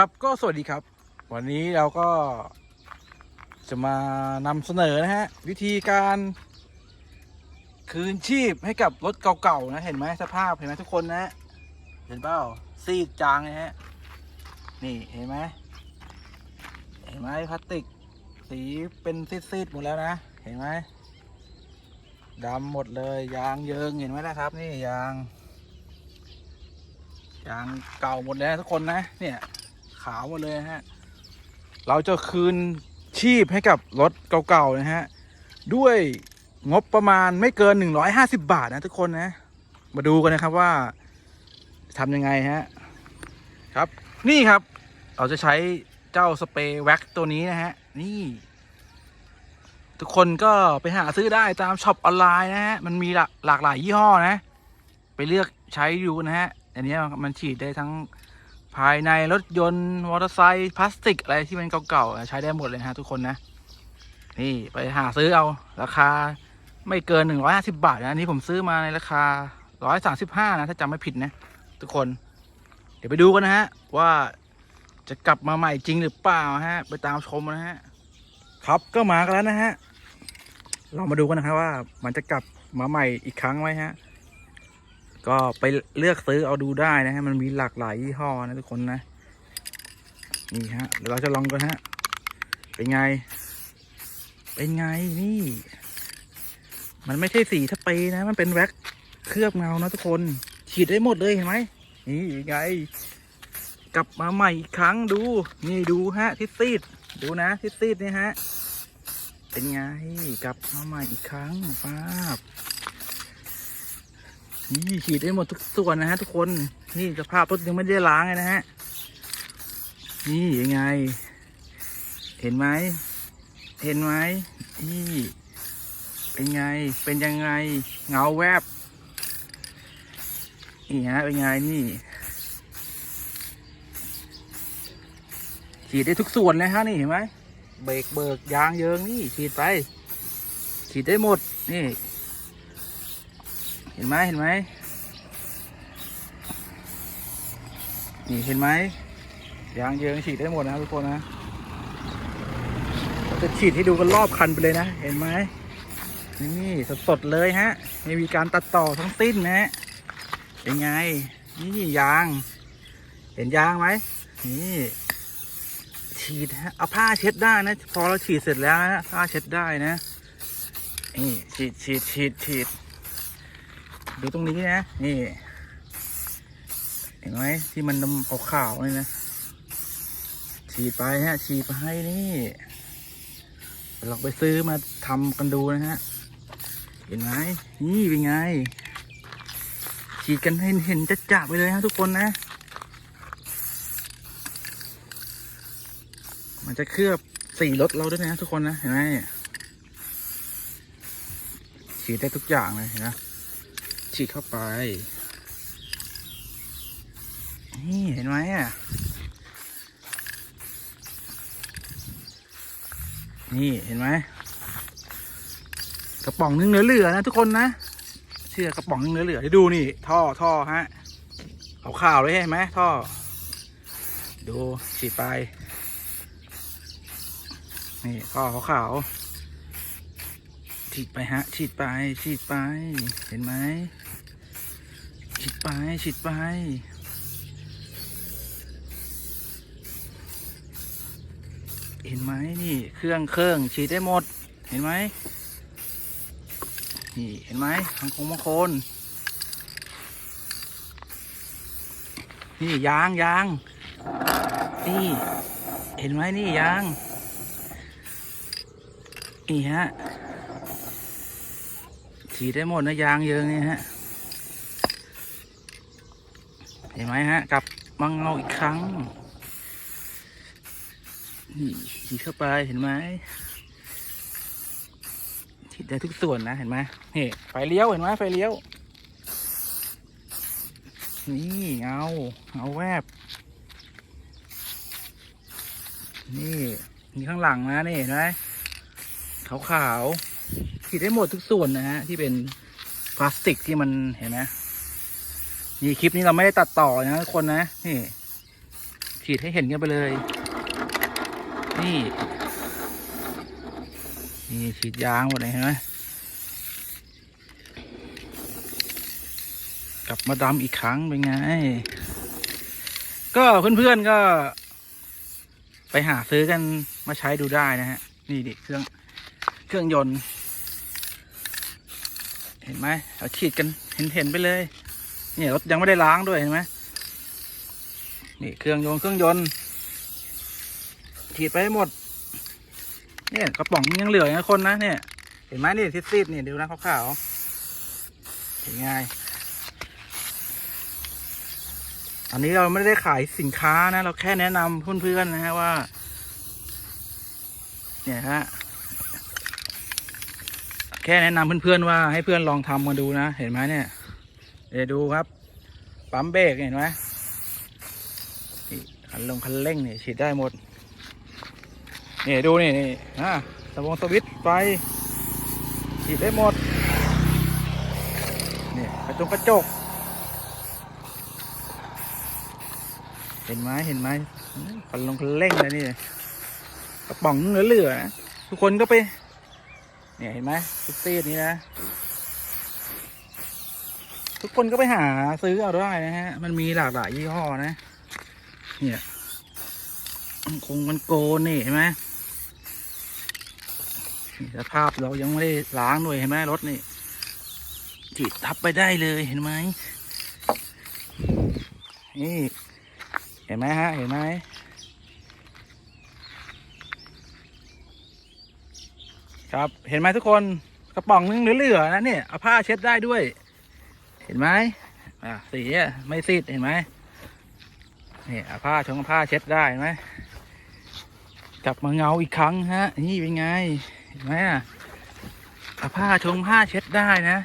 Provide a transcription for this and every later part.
ครับก็สวัสดีครับ วันนี้เราก็จะมานำเสนอนะฮะ วิธีการคืนชีพให้กับรถเก่าๆนะ เห็นไหมสภาพเห็นไหมทุกคนนะ เห็นเปล่าซีดจางเลยฮะ นี่เห็นไหมเห็นไหมพลาสติก สีเป็นซีดๆหมดแล้วนะ เห็นไหมดำหมดเลยยางเยิงเห็นไหมนะครับ นี่ยางยางเก่าหมดแล้วทุกคนนะ เนี่ย ขาวหมดเลยนะฮะ เราจะคืนชีพให้กับรถเก่าๆนะฮะ ด้วยงบประมาณไม่เกิน 150 บาทนะทุกคนนะ มาดูกันนะครับว่าทำยังไงฮะ ครับ นี่ครับ เราจะใช้เจ้าสเปรย์แว็กซ์ตัวนี้นะฮะ นี่ ทุกคนก็ไปหาซื้อได้ตามช็อปออนไลน์นะฮะ มันมีหลากหลากหลายยี่ห้อนะ ไปเลือกใช้ดูนะฮะ อันนี้มันฉีดได้ทั้ง ภายในรถยนต์มอเตอร์ไซค์พลาสติก อะไรที่มันเก่าๆใช้ได้หมดเลยนะฮะทุกคนนะ นี่ไปหาซื้อเอาราคาไม่เกินหนึ่งร้อยห้าสิบาทนะอันนี้ผมซื้อมาในราคาร้อยสามสิบห้านะ ถ้าจำไม่ผิดนะ ทุกคน เดี๋ยวไปดูกันนะฮะ ว่าจะกลับมาใหม่จริงหรือเปล่าฮะ ไปตามชมนะฮะ ครับก็มากันแล้วนะฮะ เรามาดูกันนะครับว่ามันจะกลับมาใหม่อีกครั้งไหมฮะ ก็ไปเลือกซื้อเอาดูได้นะฮะ มันมีหลากหลายยี่ห้อนะทุกคนนะ นี่ฮะเดี๋ยวเราจะลองกันฮะ เป็นไง เป็นไงนี่ มันไม่ใช่สีสเปรย์นะ มันเป็นแว็กเคลือบเงานะทุกคน ฉีดได้หมดเลยเห็นไหม นี่ไง กลับมาใหม่อีกครั้งดู นี่ดูฮะทิศซีดดูนะทิศซีดนี่ฮะ เป็นไง กลับมาใหม่อีกครั้งฟ้าบ นี่ฉีดได้หมดทุกส่วนนะฮะทุกคน นี่สภาพรถยังไม่ได้ล้างเลยนะฮะ นี่ยังไง เห็นไหม เห็นไหมนี่เป็นไง เป็นยังไง เงาแวบ นี่ฮะ เป็นไงนี่ ฉีดได้ทุกส่วนเลยฮะนี่เห็นไหม เบรกเบิกยางเยิงนี่ฉีดไป ฉีดได้หมด นี่ เห็นไหมเห็นไหมนี่เห็นไหมยางเยิงฉีดได้หมดนะทุกคนนะเราจะฉีดให้ดูกันรอบคันไปเลยนะ เห็นไหมนี่สดๆเลยฮะ ไม่มีการตัดต่อทั้งสิ้นนะฮะเป็นไง นี่ยาง เห็นยางไหมนี่ฉีดฮะเอาผ้าเช็ดได้นะ พอเราฉีดเสร็จแล้วนะผ้าเช็ดได้นะนี่ฉีดฉีดฉีดฉีด ดูตรงนี้นะ นี่ เห็นไหมที่มันดำขาวๆนี่นะ ฉีดไปฮะ ฉีดไปให้นี่ลองไปซื้อมาทำกันดูนะฮะ เห็นไหมนี่เป็นไง ฉีดกันให้เห็นจะจับไปเลยฮะทุกคนนะ มันจะเคลือบสีรถเราด้วยนะทุกคนนะ เห็นไหมฉีดได้ทุกอย่างเลยเห็นไหม ฉีดเข้าไป นี่เห็นไหมอะ นี่เห็นไหมกระป๋องนึงเหลือๆนะทุกคนนะ เชื่อกระป๋องนึงเหลือๆให้ดูนี่ ท่อท่อฮะขาวขาวเลยเห็นไหมท่อ ดูฉีดไป นี่ท่อขาวขาวฉีดไปฮะฉีดไปฉีดไปเห็นไหม ฉีดไปฉีดไป เห็นไหมนี่เครื่องเครื่องฉีดได้หมด เห็นไหมนี่เห็นไหมทางคงมงคลนี่ยางยางนี่เห็นไหมนี่ยางนี่ฮะฉีดได้หมดนะยางเยิงนี่ฮะ เห็นไหมฮะกลับมังเงาอีกครั้งนี่ฉีดเข้าไปเห็นไหมฉีดได้ทุกส่วนนะเห็นไหมนี่ไฟเลี้ยวเห็นไหมไฟเลี้ยว นี่เงาเงาแวบ นี่มีข้างหลังนะนี่เห็นไหมขาวขาวๆฉีดได้หมดทุกส่วนนะฮะที่เป็นพลาสติกที่มันเห็นไหม นี่คลิปนี้เราไม่ได้ตัดต่อนะทุกคนนะ นี่ฉีดให้เห็นกันไปเลย นี่นี่ฉีดยางหมดเลยเห็นไหมกลับมาดำอีกครั้งเป็นไง ก็เพื่อนๆก็ ไปหาซื้อกันมาใช้ดูได้นะฮะ นี่ดิเครื่องเครื่องยนต์ เห็นไหมเราฉีดกันเห็นเห็นๆไปเลย นี่ยรถยังไม่ได้ล้างด้วยเห็นไหมนี่เครื่องยนต์เครื่องยนต์ฉีดไปให้หมดเนี่ยกระป๋องยังเหลืออยู่นะคนนะเนี่ยเห็นไหมนี่ซีดนี่ดูนะขาวๆเห็นไงอันนี้เราไม่ได้ขายสินค้านะ เราแค่แนะนำเพื่อนๆนะฮะว่า เนี่ยฮะแค่แนะนำเพื่อนๆว่าให้เพื่อนลองทำมาดูนะ เห็นไหมเนี่ย เดี๋ยวดูครับ ปั๊มเบรกเห็นไหมนี่คันลงคันเร่งนี่ฉีดได้หมดนี่ดูนี่นี่อะสวงสวิตไฟฉีดได้หมดนี่กระจกกระจก เห็นไหมเห็นไหมคันลงคันเร่งเลยนี่กระป๋องเหลือๆนะทุกคนก็ไปเนี่ยเห็นไหมทุกซีดนี้นะ ทุกคนก็ไปหาซื้อเอาได้นะฮะ มันมีหลากหลายยี่ห้อนะ เนี่ยมันคงมันโกนนี่เห็นไหมนี่สภาพเรายังไม่ได้ล้างด้วยเห็นไหมรถนี่จีดทับไปได้เลยเห็นไหมนี่เห็นไหมฮะ เห็นไหมครับ เห็นไหมทุกคนกระป๋องนึงเหลือๆนะเนี่ยเอาผ้าเช็ดได้ด้วย เห็นไหมอะสีไม่ซีดเห็นไหมนี่เอาผ้าชงผ้าเช็ดได้เห็นไหมกลับมาเงาอีกครั้งฮะ นี่เป็นไงเห็นไหมอะเอาผ้าชงผ้าเช็ดได้นะ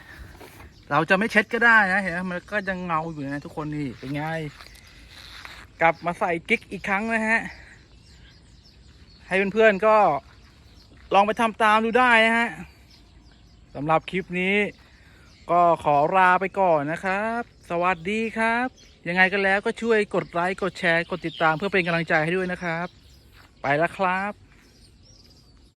เราจะไม่เช็ดก็ได้นะเห็นไหมมันก็ยังเงาอยู่นะทุกคนนี่เป็นไง กลับมาใส่กิ๊กอีกครั้งนะฮะ ให้เพื่อนๆก็ลองไปทำตามดูได้นะฮะสำหรับคลิปนี้ ก็ขอลาไปก่อนนะครับ สวัสดีครับ ยังไงกันแล้วก็ช่วยกดไลค์กดแชร์ กดติดตามเพื่อเป็นกำลังใจให้ด้วยนะครับ ไปแล้วครับ